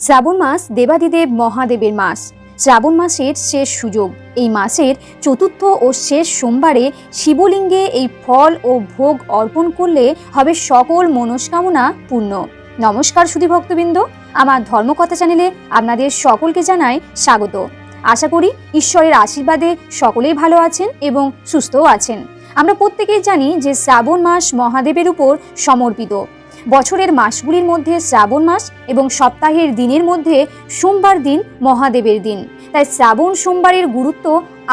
শ্রাবণ মাস দেবাদিদেব মহাদেবের মাস। শ্রাবণ মাসের শেষ সুযোগ। এই মাসের চতুর্থ ও শেষ সোমবারে শিবলিঙ্গে এই ফল ও ভোগ অর্পণ করলে হবে সকল মনস্কামনা পূর্ণ। নমস্কার সুধী ভক্তবৃন্দ। আমার ধর্মকথা চ্যানেলে আপনাদের সকলকে জানাই স্বাগত। আশা করি ঈশ্বরের আশীর্বাদে সকলেই ভালো আছেন এবং সুস্থও আছেন। আমরা প্রত্যেকেই জানি যে শ্রাবণ মাস মহাদেবের উপর সমর্পিত। বছরের মাসগুলির মধ্যে শ্রাবণ মাস এবং সপ্তাহের দিনের মধ্যে সোমবার দিন মহাদেবের দিন। তাই শ্রাবণ সোমবারের গুরুত্ব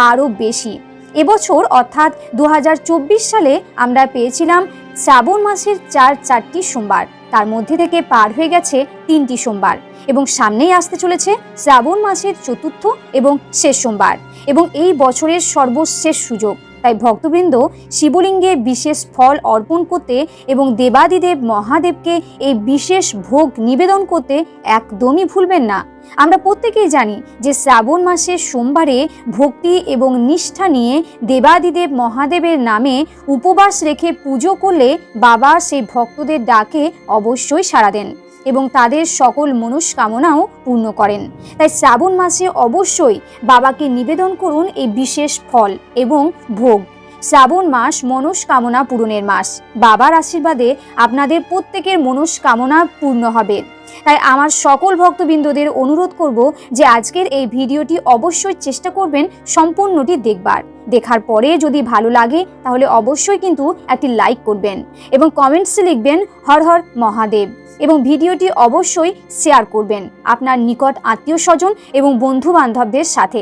আরও বেশি। এবছর অর্থাৎ দু হাজার চব্বিশ সালে আমরা পেয়েছিলাম শ্রাবণ মাসের চার চারটি সোমবার। তার মধ্যে থেকে পার হয়ে গেছে তিনটি সোমবার এবং সামনেই আসতে চলেছে শ্রাবণ মাসের চতুর্থ এবং শেষ সোমবার এবং এই বছরের সর্বশেষ সুযোগ। তাই ভক্তবৃন্দ শিবলিঙ্গে বিশেষ ফল অর্পণ করতে এবং দেবাদিদেব মহাদেবকে এই বিশেষ ভোগ নিবেদন করতে একদমই ভুলবেন না। আমরা প্রত্যেকেই জানি যে শ্রাবণ মাসের সোমবারে ভক্তি এবং নিষ্ঠা নিয়ে দেবাদিদেব মহাদেবের নামে উপবাস রেখে পুজো করলে বাবা সেই ভক্তদের ডাকে অবশ্যই সাড়া দেন। এবং তাদের সকল মনস্কামনাও পূর্ণ করেন। তাই শ্রাবণ মাসে অবশ্যই বাবাকে নিবেদন করুন এই বিশেষ ফল এবং ভোগ। শ্রাবণ মাস মনস্কামনা পূরণের মাস। বাবার আশীর্বাদে আপনাদের প্রত্যেকের মনস্কামনা পূর্ণ হবে। তাই আমার সকল ভক্তবৃন্দদের অনুরোধ করব যে আজকের এই ভিডিওটি অবশ্যই চেষ্টা করবেন সম্পূর্ণটি দেখবার। দেখার পরে যদি ভালো লাগে, তাহলে অবশ্যই কিন্তু একটি লাইক করবেন এবং কমেন্টসে লিখবেন, হর হর মহাদেব। এবং ভিডিওটি অবশ্যই শেয়ার করবেন আপনার নিকট আত্মীয় স্বজন এবং বন্ধু বান্ধবদের সাথে।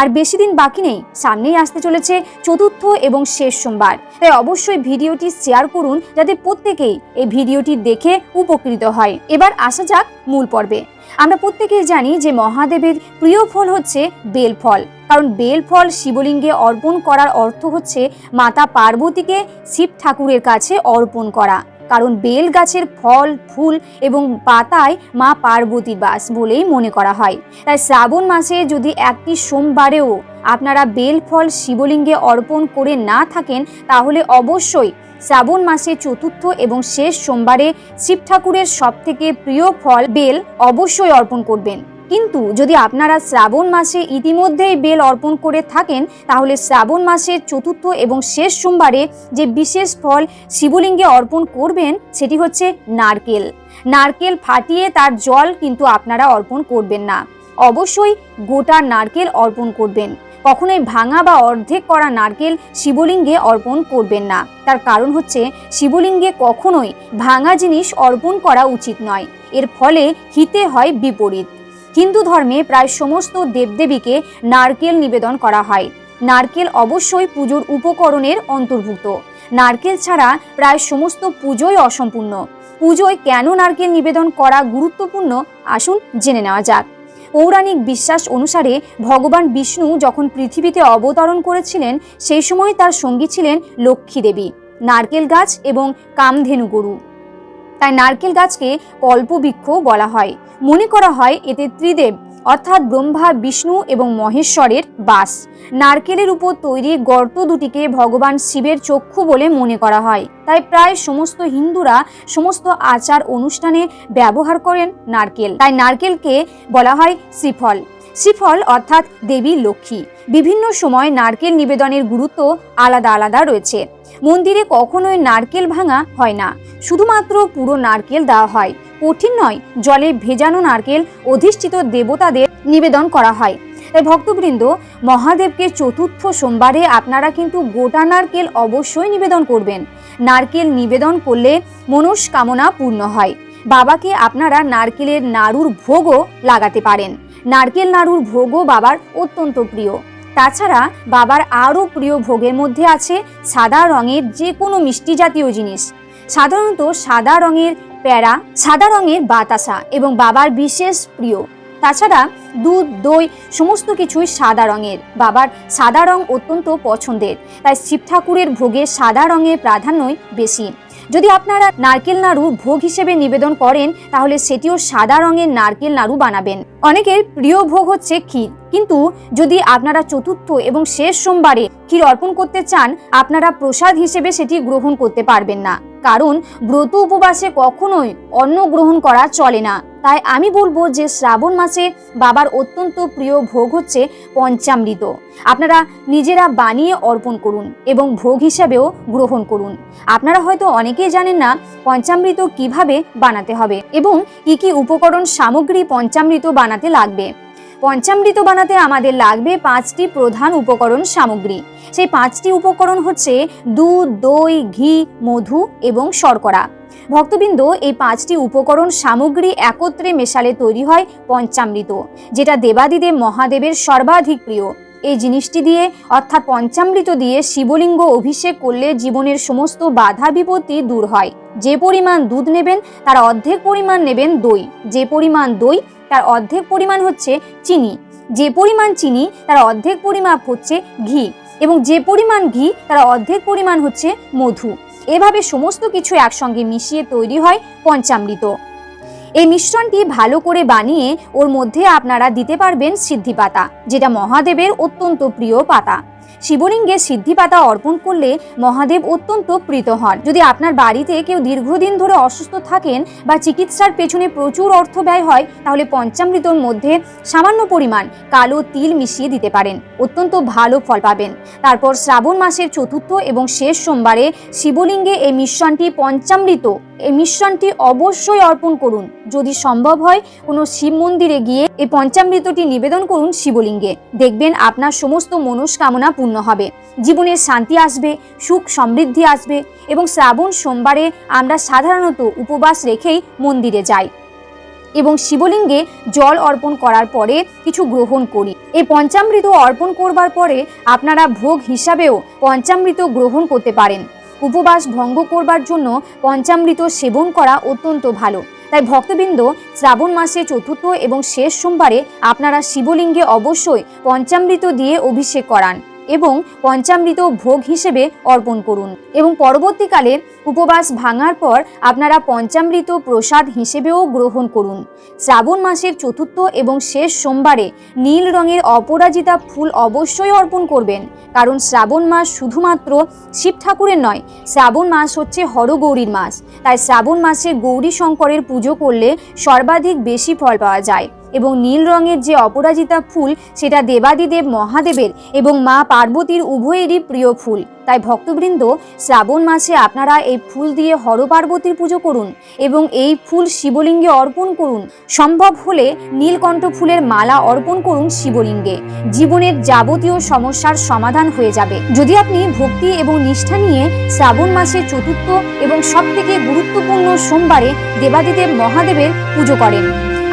আর বেশি দিন বাকি নেই, সামনেই আসতে চলেছে চতুর্থ এবং শেষ সোমবার। তাই অবশ্যই ভিডিওটি শেয়ার করুন যাতে প্রত্যেকেই এই ভিডিওটি দেখে উপকৃত হয়। এবার আসা যাক মূল পর্বে। আমরা প্রত্যেকেই জানি যে মহাদেবের প্রিয় ফল হচ্ছে বেল ফল। কারণ বেল ফল শিবলিঙ্গে অর্পণ করার অর্থ হচ্ছে মাতা পার্বতীকে শিব ঠাকুরের কাছে অর্পণ করা। কারণ বেল গাছের ফল, ফুল এবং পাতায় মা পার্বতীর বাস বলেই মনে করা হয়। তাই শ্রাবণ মাসে যদি একটি সোমবারেও আপনারা বেল ফল শিবলিঙ্গে অর্পণ করে না থাকেন, তাহলে অবশ্যই শ্রাবণ মাসে চতুর্থ এবং শেষ সোমবারে শিব ঠাকুরের সব থেকে প্রিয় ফল বেল অবশ্যই অর্পণ করবেন। কিন্তু যদি আপনারা শ্রাবণ মাসে ইতিমধ্যেই বেল অর্পণ করে থাকেন, তাহলে শ্রাবণ মাসের চতুর্থ এবং শেষ সোমবারে যে বিশেষ ফল শিবলিঙ্গে অর্পণ করবেন, সেটি হচ্ছে নারকেল। নারকেল ফাটিয়ে তার জল কিন্তু আপনারা অর্পণ করবেন না। অবশ্যই গোটা নারকেল অর্পণ করবেন। কখনোই ভাঙা বা অর্ধেক করা নারকেল শিবলিঙ্গে অর্পণ করবেন না। তার কারণ হচ্ছে, শিবলিঙ্গে কখনোই ভাঙা জিনিস অর্পণ করা উচিত নয়। এর ফলে হিতে হয় বিপরীত। হিন্দু ধর্মে প্রায় সমস্ত দেবদেবীকে নারকেল নিবেদন করা হয়। নারকেল অবশ্যই পুজোর উপকরণের অন্তর্ভুক্ত। নারকেল ছাড়া প্রায় সমস্ত পুজোই অসম্পূর্ণ। পুজোয় কেন নারকেল নিবেদন করা গুরুত্বপূর্ণ আসুন জেনে নেওয়া যাক। পৌরাণিক বিশ্বাস অনুসারে ভগবান বিষ্ণু যখন পৃথিবীতে অবতরণ করেছিলেন, সেই সময় তার সঙ্গী ছিলেন লক্ষ্মী দেবী, নারকেল গাছ এবং কামধেনু গরু। তাই নারকেল গাছকে কল্পবৃক্ষ বলা হয়। মনে করা হয় এতে ত্রিদেব, অর্থাৎ ব্রহ্মা, বিষ্ণু এবং মহেশ্বরের বাস। নারকেলের উপর তৈরি গর্ত দুটিকে ভগবান শিবের চক্ষু বলে মনে করা হয়। তাই প্রায় সমস্ত হিন্দুরা সমস্ত আচার অনুষ্ঠানে ব্যবহার করেন নারকেল। তাই নারকেলকে বলা হয় শ্রীফল। শ্রীফল অর্থাৎ দেবী লক্ষ্মী। বিভিন্ন সময় নারকেল নিবেদনের গুরুত্ব আলাদা আলাদা রয়েছে। মন্দিরে কখনোই নারকেল ভাঙা হয় না। শুধুমাত্র পুরো নারকেল দেওয়া হয়। কঠিন নয়, জলে ভেজানো নারকেল অধিষ্ঠিত দেবতাদের নিবেদন করা হয়। তাই ভক্তবৃন্দ, মহাদেবকে চতুর্থ সোমবারে আপনারা কিন্তু গোটা নারকেল অবশ্যই নিবেদন করবেন। নারকেল নিবেদন করলে মনস্কামনা পূর্ণ হয়। বাবাকে আপনারা নারকেলের নাড়ুর ভোগও লাগাতে পারেন। নারকেল নাড়ুর ভোগও বাবার অত্যন্ত প্রিয়। তাছাড়া বাবার আরও প্রিয় ভোগের মধ্যে আছে সাদা রঙের যে কোনো মিষ্টি জাতীয় জিনিস। সাধারণত সাদা রঙের প্যারা, সাদা রঙের বাতাসা এবং বাবার বিশেষ প্রিয়। তাছাড়া দুধ, দই সমস্ত কিছুই সাদা রঙের। বাবার সাদা রং অত্যন্ত পছন্দের, তাই শিব ঠাকুরের ভোগে সাদা রঙের প্রাধান্যই বেশি। যদি আপনারা নারকেল নাড়ু ভোগ হিসেবে নিবেদন করেন, তাহলে সেটিও সাদা রঙের নারকেল নাড়ু বানাবেন। অনেকের প্রিয় ভোগ হচ্ছে ক্ষীর। কিন্তু যদি আপনারা চতুর্থ এবং শেষ সোমবারে ক্ষীর অর্পণ করতে চান, আপনারা প্রসাদ হিসেবে সেটি গ্রহণ করতে পারবেন না। কারণ ব্রত উপবাসে কখনোই অন্ন গ্রহণ করা চলে না। তাই আমি বলব যে শ্রাবণ মাসে বাবার অত্যন্ত প্রিয় ভোগ হচ্ছে পঞ্চামৃত। আপনারা নিজেরা বানিয়ে অর্পণ করুন এবং ভোগ হিসাবেও গ্রহণ করুন। আপনারা হয়তো অনেকেই জানেন না পঞ্চামৃত কীভাবে বানাতে হবে এবং কি কি উপকরণ সামগ্রী পঞ্চামৃত বানাতে লাগবে। পঞ্চামৃত বানাতে আমাদের লাগবে পাঁচটি প্রধান উপকরণ সামগ্রী। সেই পাঁচটি উপকরণ হচ্ছে দুধ, দই, ঘি, মধু এবং শর্করা। ভক্তবৃন্দ, এই পাঁচটি উপকরণ সামগ্রী একত্রে মেশালে তৈরি হয় পঞ্চামৃত, যেটা দেবাদিদেব মহাদেবের সর্বাধিক প্রিয়। এই জিনিসটি দিয়ে, অর্থাৎ পঞ্চামৃত দিয়ে শিবলিঙ্গ অভিষেক করলে জীবনের সমস্ত বাধা বিপত্তি দূর হয়। যে পরিমাণ দুধ নেবেন, তার অর্ধেক পরিমাণ নেবেন দই। যে পরিমাণ দই, তার অর্ধেক পরিমাণ হচ্ছে চিনি। যে পরিমাণ চিনি, তার অর্ধেক পরিমাপ হচ্ছে ঘি। এবং যে পরিমাণ ঘি, তার অর্ধেক পরিমাণ হচ্ছে মধু। এভাবে সমস্ত কিছু একসঙ্গে মিশিয়ে তৈরি হয় পঞ্চামৃত। এই মিশ্রণটি ভালো করে বানিয়ে ওর মধ্যে আপনারা দিতে পারবেন সিদ্ধি পাতা, যেটা মহাদেবের অত্যন্ত প্রিয় পাতা। শিবলিঙ্গে সিদ্ধি পাতা অর্পণ করলে মহাদেব অত্যন্ত প্রীত হন। যদি আপনার বাড়িতে কেউ দীর্ঘদিন ধরে অসুস্থ থাকেন বা চিকিৎসার পেছনে প্রচুর অর্থ ব্যয় হয়, তাহলে পঞ্চামৃতর মধ্যে সামান্য পরিমাণ কালো তিল মিশিয়ে দিতে পারেন। অত্যন্ত ভালো ফল পাবেন। তারপর শ্রাবণ মাসের চতুর্থ এবং শেষ সোমবারে শিবলিঙ্গে এই মিশ্রণটি পঞ্চামৃত, এই মিশ্রণটি অবশ্যই অর্পণ করুন। যদি সম্ভব হয়, কোনো শিব মন্দিরে গিয়ে এই পঞ্চামৃতটি নিবেদন করুন শিবলিঙ্গে। দেখবেন আপনার সমস্ত মনস্কামনা পূর্ণ হবে। জীবনের শান্তি আসবে, সুখ সমৃদ্ধি আসবে এবং শ্রাবণ সোমবারে আমরা সাধারণত উপবাস রেখেই মন্দিরে যাই এবং শিবলিঙ্গে জল অর্পণ করার পরে কিছু গ্রহণ করি। এই পঞ্চামৃত অর্পণ করবার পরে আপনারা ভোগ হিসাবেও পঞ্চামৃত গ্রহণ করতে পারেন। উপবাস ভঙ্গ করবার জন্য পঞ্চামৃত সেবন করা অত্যন্ত ভালো। তাই ভক্তবৃন্দ শ্রাবণ মাসে চতুর্থ এবং শেষ সোমবারে আপনারা শিবলিঙ্গে অবশ্যই পঞ্চামৃত দিয়ে অভিষেক করান। এবং পঞ্চামৃত ভোগ হিসেবে অর্পণ করুন। এবং পরবর্তীকালে উপবাস ভাঙার পর আপনারা পঞ্চামৃত প্রসাদ হিসেবেও গ্রহণ করুন। শ্রাবণ মাসের চতুর্থ এবং শেষ সোমবারে নীল রঙের অপরাজিতা ফুল অবশ্যই অর্পণ করবেন। কারণ শ্রাবণ মাস শুধুমাত্র শিব ঠাকুরের নয়, শ্রাবণ মাস হচ্ছে হরগৌরীর মাস। তাই শ্রাবণ মাসে গৌরী শঙ্করের পুজো করলে সর্বাধিক বেশি ফল পাওয়া যায়। এবং নীল রঙের যে অপরাজিতা ফুল, সেটা দেবাদিদেব মহাদেবের এবং মা পার্বতীর উভয়েরই প্রিয় ফুল। তাই ভক্তবৃন্দ, শ্রাবণ মাসে আপনারা এই ফুল দিয়ে হর পার্বতীর পুজো করুন এবং এই ফুল শিবলিঙ্গে অর্পণ করুন। সম্ভব হলে নীলকণ্ঠ ফুলের মালা অর্পণ করুন শিবলিঙ্গে। জীবনের যাবতীয় সমস্যার সমাধান হয়ে যাবে। যদি আপনি ভক্তি এবং নিষ্ঠা নিয়ে শ্রাবণ মাসের চতুর্থ এবং সবথেকে গুরুত্বপূর্ণ সোমবারে দেবাদিদেব মহাদেবের পুজো করেন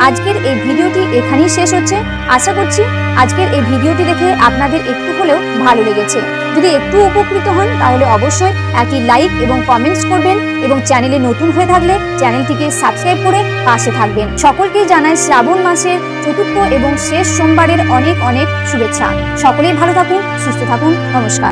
আজকের এই ভিডিওটি এখানেই শেষ হচ্ছে। আশা করছি আজকের এই ভিডিওটি দেখে আপনাদের একটু হলেও ভালো লেগেছে। যদি একটু উপকৃত হন, তাহলে অবশ্যই একটি লাইক এবং কমেন্টস করবেন এবং চ্যানেলে নতুন হয়ে থাকলে চ্যানেলটিকে সাবস্ক্রাইব করে পাশে থাকবেন। সকলকেই জানাই শ্রাবণ মাসের চতুর্থ এবং শেষ সোমবারের অনেক অনেক শুভেচ্ছা। সকলেই ভালো থাকুন, সুস্থ থাকুন, নমস্কার।